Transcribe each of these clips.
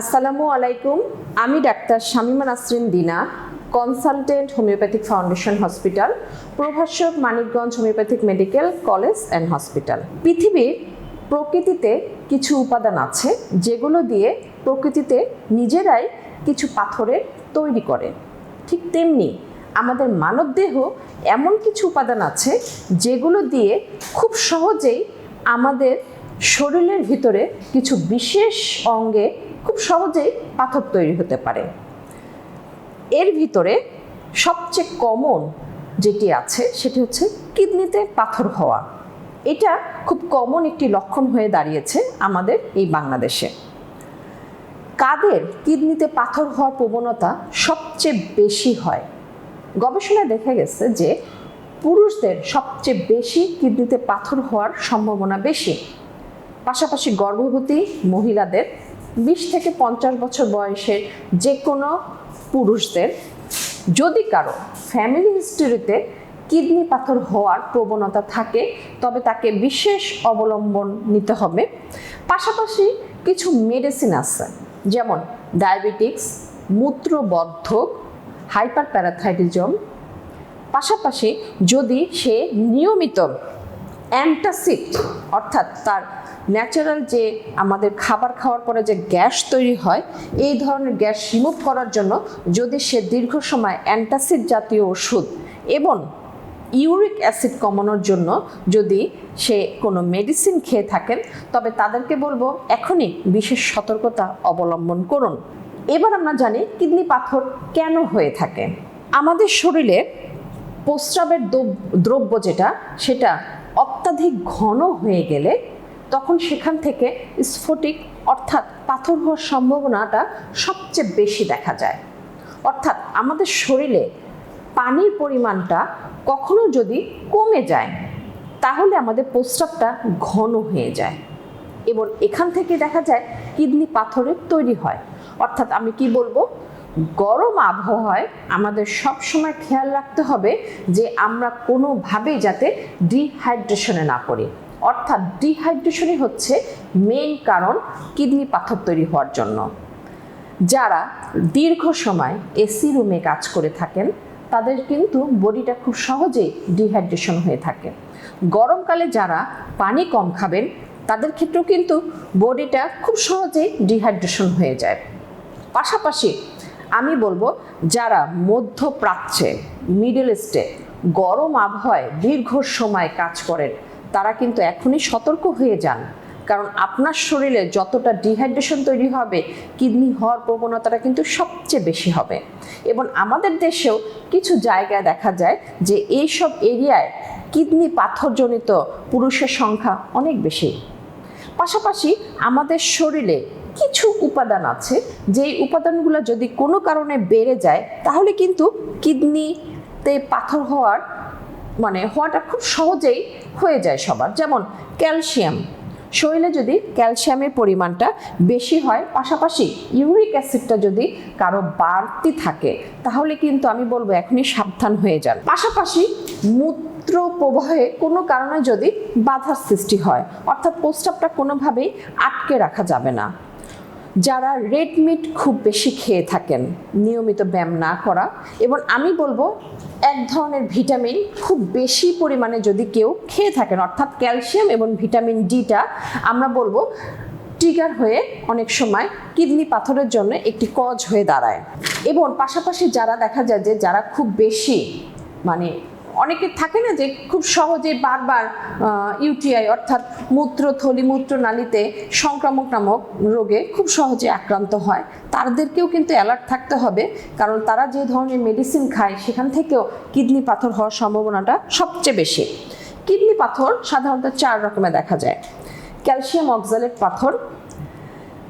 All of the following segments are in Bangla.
আসসালামু আলাইকুম, আমি doctor Shamima Nasrin Dina, consultant homeopathic foundation hospital, প্রভাষক Manikganj homeopathic medical college and hospital. পৃথিবীর প্রকৃতিতে কিছু উপাদান আছে, যেগুলো দিয়ে প্রকৃতিতে নিজেরাই কিছু পাথরের তৈরি করে। ঠিক তেমনি আমাদের মানবদেহ এমন কিছু উপাদান আছে, যেগুলো দিয়ে খুব সহজেই আমাদের শরীরের ভিতরে কিছু বিশেষ অঙ্গে খুব সহজেই পাথর তৈরি হতে পারে। এর ভিতরে সবচেয়ে কমন যেটি আছে, সেটি হচ্ছে কিডনিতে পাথর হওয়া। এটা খুব কমন একটি লক্ষণ হয়ে দাঁড়িয়েছে আমাদের এই বাংলাদেশে। কাদের কিডনিতে পাথর হওয়ার প্রবণতা সবচেয়ে বেশি হয়? গবেষণায় দেখা গেছে যে পুরুষদের সবচেয়ে বেশি কিডনিতে পাথর হওয়ার সম্ভাবনা বেশি। পাশাপাশি গর্ভবতী মহিলাদের বিশ থেকে পঞ্চাশ বছর বয়সের যে কোনো পুরুষদের, যদি কারও ফ্যামিলি হিস্টোরিতে কিডনি পাথর হওয়ার প্রবণতা থাকে, তবে তাকে বিশেষ অবলম্বন নিতে হবে। পাশাপাশি কিছু মেডিসিন আছে, যেমন ডায়াবেটিক্স মূত্রবর্ধক হাইপার প্যারাথাইটিজম পাশাপাশি যদি সে নিয়মিত অ্যান্টাসিড, অর্থাৎ তার ন্যাচারাল যে আমাদের খাবার খাওয়ার পরে যে গ্যাস তৈরি হয়, এই ধরনের গ্যাস রিমুভ করার জন্য যদি সে দীর্ঘ সময় অ্যান্টাসিড জাতীয় ওষুধ এবং ইউরিক অ্যাসিড কমানোর জন্য যদি সে কোনো মেডিসিন খেয়ে থাকেন, তবে তাদেরকে বলব এখনই বিশেষ সতর্কতা অবলম্বন করুন। এবার আমরা জানি কিডনি পাথর কেন হয়ে থাকে। আমাদের শরীরে প্রস্রাবের দ্রব- দ্রব্য যেটা, সেটা অত্যাধিক ঘন হয়ে গেলে তখন সেখান থেকে স্ফটিক, অর্থাৎ পাথর হওয়ার সম্ভাবনাটা সবচেয়ে বেশি দেখা যায়। অর্থাৎ আমাদের শরীরে পানির পরিমাণটা কখনো যদি কমে যায়, তাহলে আমাদের প্রস্রাবটা ঘন হয়ে যায়। এবং এখান থেকে দেখা যায় কিডনি পাথরের তৈরি হয়। অর্থাৎ আমি কি বলব? গরম আবহাওয়ায় আমাদের সব সময় খেয়াল রাখতে হবে যে আমরা কোনোভাবেই যাতে ডিহাইড্রেশনে না পড়ি। অর্থাৎ ডিহাইড্রেশনই হচ্ছে মেইন কারণ কিডনি পাথর তৈরি হওয়ার জন্য। যারা দীর্ঘ সময় এসি রুমে কাজ করে থাকেন, তাদের কিন্তু বডিটা খুব সহজেই ডিহাইড্রেশন হয়ে থাকে। গরমকালে যারা পানি কম খাবেন, তাদের ক্ষেত্রেও কিন্তু বডিটা খুব সহজেই ডিহাইড্রেশন হয়ে যায়। পাশাপাশি আমি বলব, যারা মধ্যপ্রাচ্যে মিডল ইস্টে গরম আবহাওয়ায় দীর্ঘ সময় কাজ করেন, তারা কিন্তু এখনই সতর্ক হয়ে যান। কারণ আপনার শরীরে যতটা ডিহাইড্রেশন তৈরি হবে, কিডনি হওয়ার প্রবণতাটা কিন্তু সবচেয়ে বেশি হবে। এবং আমাদের দেশেও কিছু জায়গায় দেখা যায় যে এইসব এরিয়ায় কিডনি পাথরজনিত পুরুষের সংখ্যা অনেক বেশি। পাশাপাশি আমাদের শরীরে কিছু উপাদান আছে, যেই উপাদানগুলো যদি কোনো কারণে বেড়ে যায়, তাহলে কিন্তু কিডনিতে পাথর হওয়ার মানে হওয়াটা খুব সহজেই হয়ে যায় সবার। যেমন ক্যালসিয়াম, শরীরে যদি ক্যালসিয়ামের পরিমাণটা বেশি হয়, পাশাপাশি ইউরিক অ্যাসিডটা যদি কারও বাড়তি থাকে, তাহলে কিন্তু আমি বলব এখনই সাবধান হয়ে যান। পাশাপাশি মূত্র প্রবাহে কোনো কারণে যদি বাধার সৃষ্টি হয়, অর্থাৎ প্রস্রাবটা কোনোভাবেই আটকে রাখা যাবে না। যারা রেড মিট খুব বেশি খেয়ে থাকেন, নিয়মিত ব্যায়াম না করা এবং আমি বলব এক ধরনের ভিটামিন খুব বেশি পরিমাণে যদি কেউ খেয়ে থাকেন, অর্থাৎ ক্যালসিয়াম এবং ভিটামিন ডিটা আমরা বলব ট্রিগার হয়ে অনেক সময় কিডনি পাথরের জন্য একটি কজ হয়ে দাঁড়ায়। এবং পাশাপাশি যারা দেখা যায় যে যারা খুব বেশি মানে অনেকে থাকে না যে খুব সহজে বারবার ইউটিআই অর্থাৎ মূত্র মূত্রথলি, মূত্রনালীতে সংক্রামক নামক রোগে খুব সহজে আক্রান্ত হয়। তাদেরকেও কিন্তু অ্যালার্ট থাকতে হবে, কারণ তারা যে ধরনের মেডিসিন খায়, সেখান থেকেও কিডনি পাথর হওয়ার সম্ভাবনাটা সবচেয়ে বেশি। কিডনি পাথর সাধারণত চার রকমের দেখা যায়। ক্যালসিয়াম অক্সালেট পাথর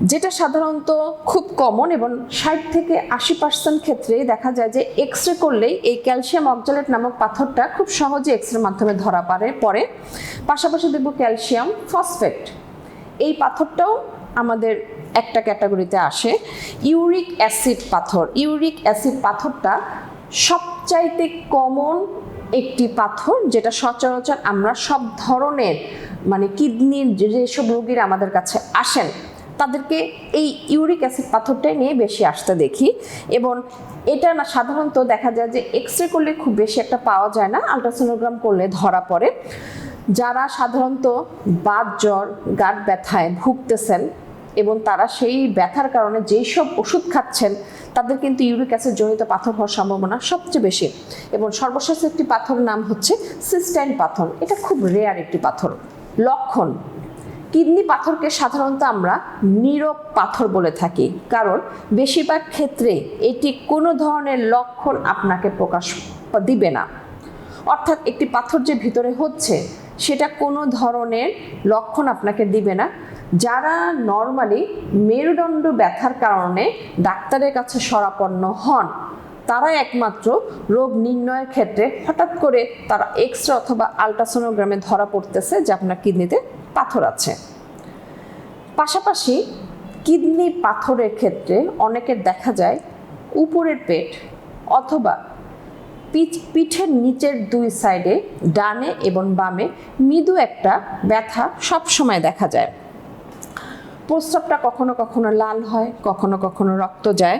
যেটা সাধারণত খুব কমন এবং ষাট থেকে আশি পার্সেন্ট ক্ষেত্রেই দেখা যায় যে এক্স রে করলেই এই ক্যালসিয়াম অক্সালেট নামক পাথরটা খুব সহজে এক্স রের মাধ্যমে ধরা পারে, পরে। পাশাপাশি দেখব ক্যালসিয়াম ফসফেট এই পাথরটাও আমাদের একটা ক্যাটাগরিতে আসে। ইউরিক অ্যাসিড পাথর। ইউরিক অ্যাসিড পাথরটা সবচাইতে কমন একটি পাথর যেটা সচরাচর আমরা সব ধরনের মানে কিডনির যেসব রোগীরা আমাদের কাছে আসেন তাদেরকে এই ইউরিক অ্যাসিড পাথরটাই নিয়ে বেশি আসতে দেখি এবং এটা না সাধারণত দেখা যায় যে এক্স রে করলে খুব বেশি একটা পাওয়া যায় না আলট্রাসোনোগ্রাম করলে ধরা পড়ে। যারা সাধারণত বাত জ্বর, গাঁট ব্যথায় ভুগতেছেন এবং তারা সেই ব্যথার কারণে যেই সব ওষুধ খাচ্ছেন, তাদের কিন্তু ইউরিক অ্যাসিড জনিত পাথর হওয়ার সম্ভাবনা সবচেয়ে বেশি। এবং সর্বশেষ একটি পাথর নাম হচ্ছে সিস্টাইন পাথর। এটা খুব রেয়ার একটি পাথর। লক্ষণ কিডনি পাথরকে সাধারণত আমরা নীরব পাথর বলে থাকি। কারণ বেশিরভাগ ক্ষেত্রে এটি কোনো ধরনের লক্ষণ আপনাকে প্রকাশ দিবে না। অর্থাৎ একটি পাথর যে ভিতরে হচ্ছে, সেটা কোনো ধরনের লক্ষণ আপনাকে দিবে না। যারা নর্মালি মেরুদণ্ড ব্যথার কারণে ডাক্তারের কাছে সরাপন্ন হন তারা একমাত্র রোগ নির্ণয়ের ক্ষেত্রে হঠাৎ করে তারা এক্স রে অথবা আলট্রাসোনোগ্রামে ধরা পড়তেছে যে আপনার কিডনিতে পাথর আছে। পাশাপাশি কিডনি পাথরের ক্ষেত্রে অনেকের দেখা যায় উপরের পেট অথবা পিঠ, পিঠের নিচের দুই সাইডে ডানে এবং বামে মৃদু একটা ব্যথা সবসময় দেখা যায়। প্রস্রাবটা কখনো কখনো লাল হয়, কখনো কখনো রক্ত যায়।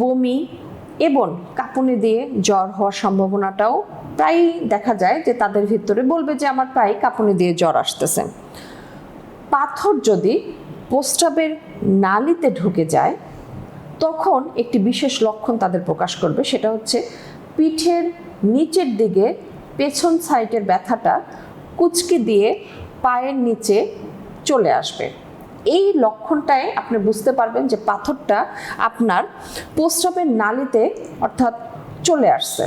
বমি এবং কাঁপুনি দিয়ে জ্বর হওয়ার সম্ভাবনাটাও প্রায়ই দেখা যায় যে তাদের ভিতরে বলবে যে আমার প্রায় কাঁপুনি দিয়ে জ্বর আসতেছে। পাথর যদি প্রস্রাবের নালিতে ঢুকে যায়, তখন একটি বিশেষ লক্ষণ তাদের প্রকাশ করবে, সেটা হচ্ছে পিঠের নিচের দিকে পেছন সাইডের ব্যথাটা কুচকি দিয়ে পায়ের নিচে চলে আসবে। এই লক্ষণটায় আপনি বুঝতে পারবেন যে পাথরটা আপনার প্রস্রাবের নালিতে অর্থাৎ চলে আসছে।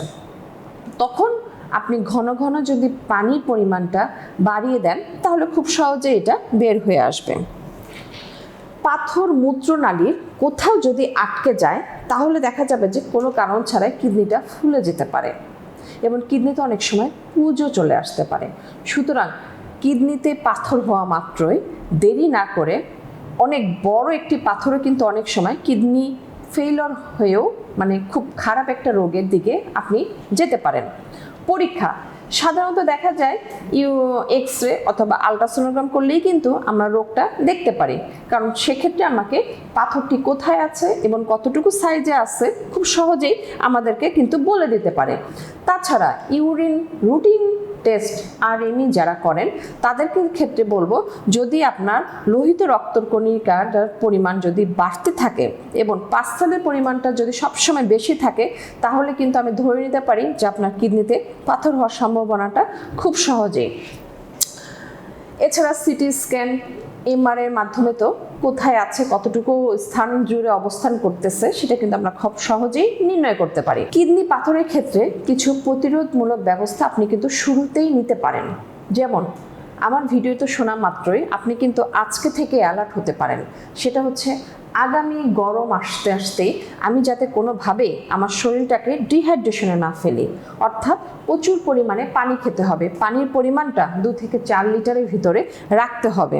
তখন আপনি ঘন ঘন যদি পানির পরিমাণটা বাড়িয়ে দেন, তাহলে খুব সহজে এটা বের হয়ে আসবে। পাথর মূত্রনালীর কোথাও যদি আটকে যায়, তাহলে দেখা যাবে যে কোনো কারণ ছাড়াই কিডনিটা ফুলে যেতে পারে। এবং কিডনিতে অনেক সময় পুজো চলে আসতে পারে। সুতরাং কিডনিতে পাথর হওয়া মাত্রই দেরি না করে অনেক বড় একটি পাথরও কিন্তু অনেক সময় কিডনি ফেইলর হয়েও মানে খুব খারাপ একটা রোগের দিকে আপনি যেতে পারেন। পরীক্ষা সাধারণত দেখা যায় ইউ এক্স রে অথবা আলট্রাসোনোগ্রাম করলেই কিন্তু আমরা রোগটা দেখতে পারি। কারণ সেক্ষেত্রে আমাকে পাথরটি কোথায় আছে এবং কতটুকু সাইজে আছে খুব সহজেই আমাদেরকে কিন্তু বলে দিতে পারে। তাছাড়া ইউরিন রুটিন টেস্ট আর এমনি যারা করেন, তাদেরকে ক্ষেত্রে বলব, যদি আপনার লোহিত রক্তকণিকার পরিমাণ যদি বাড়তে থাকে এবং পাস্তাদের পরিমাণটা যদি সবসময় বেশি থাকে, তাহলে কিন্তু আমি ধরে নিতে পারি যে আপনার কিডনিতে পাথর হওয়ার সম্ভাবনাটা খুব সহজেই। এছাড়া সিটি স্ক্যান এমআর এর মাধ্যমে তো কোথায় আছে, কতটুকু স্থান জুড়ে অবস্থান করতেছে, সেটা কিন্তু আমরা খুব সহজেই নির্ণয় করতে পারি। কিডনি পাথরের ক্ষেত্রে কিছু প্রতিরোধমূলক ব্যবস্থা আপনি কিন্তু শুরুতেই নিতে পারেন। যেমন আমার ভিডিও তো শোনা মাত্রই, আপনি কিন্তু আজকে থেকে অ্যালার্ট হতে পারেন। সেটা হচ্ছে, আগামী গরম আসতে আসতে আমি যাতে কোনোভাবে আমার শরীরটাকে ডিহাইড্রেশনে না ফেলি, অর্থাৎ প্রচুর পরিমাণে পানি খেতে হবে। পানির পরিমাণটা দু থেকে চার লিটারের ভিতরে রাখতে হবে।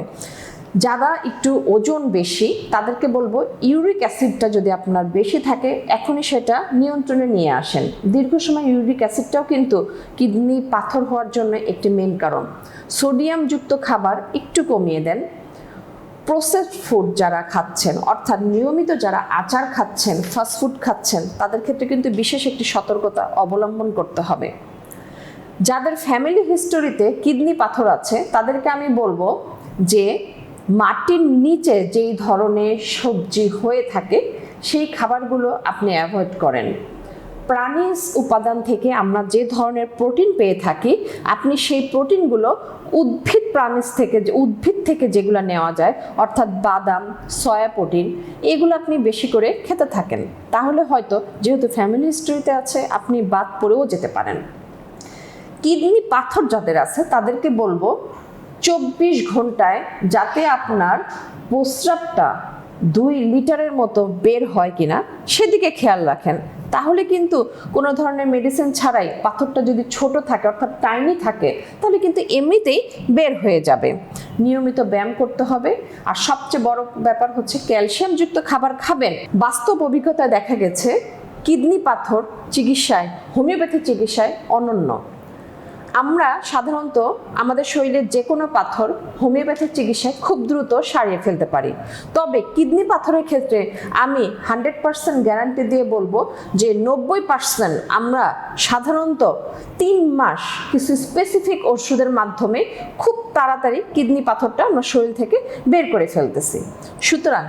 যারা একটু ওজন বেশি, তাদেরকে বলব ইউরিক অ্যাসিডটা যদি আপনার বেশি থাকে, এখনই সেটা নিয়ন্ত্রণে নিয়ে আসেন। দীর্ঘ সময় ইউরিক অ্যাসিডটাও কিন্তু কিডনি পাথর হওয়ার জন্য একটি মেন কারণ। সোডিয়ামযুক্ত খাবার একটু কমিয়ে দেন। প্রসেসড ফুড যারা খাচ্ছেন, অর্থাৎ নিয়মিত যারা আচার খাচ্ছেন ফাস্টফুড খাচ্ছেন, তাদের ক্ষেত্রে কিন্তু বিশেষ একটি সতর্কতা অবলম্বন করতে হবে। যাদের ফ্যামিলি হিস্টোরিতে কিডনি পাথর আছে, তাদেরকে আমি বলব যে মাটির নিচে যেই ধরনের সবজি হয়ে থাকে, সেই খাবারগুলো আপনি অ্যাভয়েড করেন। প্রাণীজ উপাদান থেকে আমরা যে ধরনের প্রোটিন পেয়ে থাকি, আপনি সেই প্রোটিনগুলো উদ্ভিদ প্রাণীজ থেকে যে, উদ্ভিদ থেকে যেগুলো নেওয়া যায়, অর্থাৎ বাদাম, সয়া প্রোটিন, এগুলো আপনি বেশি করে খেতে থাকেন। তাহলে হয়তো যেহেতু ফ্যামিলি হিস্ট্রিতে আছে, আপনি বাদ পড়েও যেতে পারেন। কিডনি পাথর যাদের আছে, তাদেরকে বলব চব্বিশ ঘন্টায় যাতে আপনার প্রস্রাবটা দুই লিটারের মতো বের হয় কিনা সেদিকে খেয়াল রাখেন। তাহলে কিন্তু কোনো ধরনের মেডিসিন ছাড়াই পাথরটা যদি ছোট থাকে, অর্থাৎ টাইনি থাকে, তাহলে কিন্তু এমনিতেই বের হয়ে যাবে। নিয়মিত ব্যায়াম করতে হবে। আর সবচেয়ে বড় ব্যাপার হচ্ছে ক্যালসিয়ামযুক্ত খাবার খাবেন। বাস্তব অভিজ্ঞতায় দেখা গেছে, কিডনি পাথর চিকিৎসায়, হোমিওপ্যাথি চিকিৎসায় অনন্য। আমরা সাধারণত আমাদের শরীরের যে কোনো পাথর হোমিওপ্যাথিক চিকিৎসায় খুব দ্রুত সারিয়ে ফেলতে পারি। তবে কিডনি পাথরের ক্ষেত্রে আমি হান্ড্রেড পার্সেন্ট গ্যারান্টি দিয়ে বলব যে নব্বই পার্সেন্ট আমরা সাধারণত তিন মাস কিছু স্পেসিফিক ওষুধের মাধ্যমে খুব তাড়াতাড়ি কিডনি পাথরটা আমরা শরীর থেকে বের করে ফেলতেছি। সুতরাং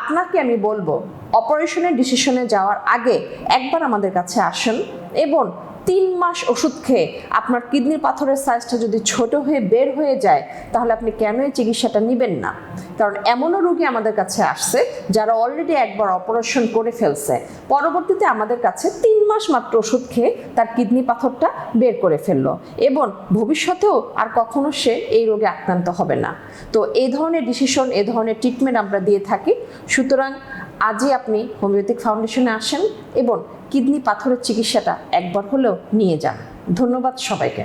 আপনাকে আমি বলব, অপারেশনের ডিসিশনে যাওয়ার আগে একবার আমাদের কাছে আসুন এবং তিন মাস ওষুধ খেয়ে আপনার কিডনির পাথরের সাইজটা যদি ছোট হয়ে বের হয়ে যায়, তাহলে আপনি কেন এই চিকিৎসাটা নেবেন না? কারণ এমনও রোগী আমাদের কাছে আসছে যারা অলরেডি একবার অপারেশন করে ফেলছে। পরবর্তীতে আমাদের কাছে তিন মাস মাত্র ওষুধ খেয়ে তার কিডনি পাথরটা বের করে ফেলল এবং ভবিষ্যতেও আর কখনো সে এই রোগে আক্রান্ত হবে না। তো এই ধরনের ডিসিশন এ ধরনের ট্রিটমেন্ট আমরা দিয়ে থাকি। সুতরাং আজই আপনি হোমিওপ্যাথিক ফাউন্ডেশনে আসেন এবং কিডনি পাথরের চিকিৎসাটা একবার হলেও নিয়ে যান। ধন্যবাদ সবাইকে।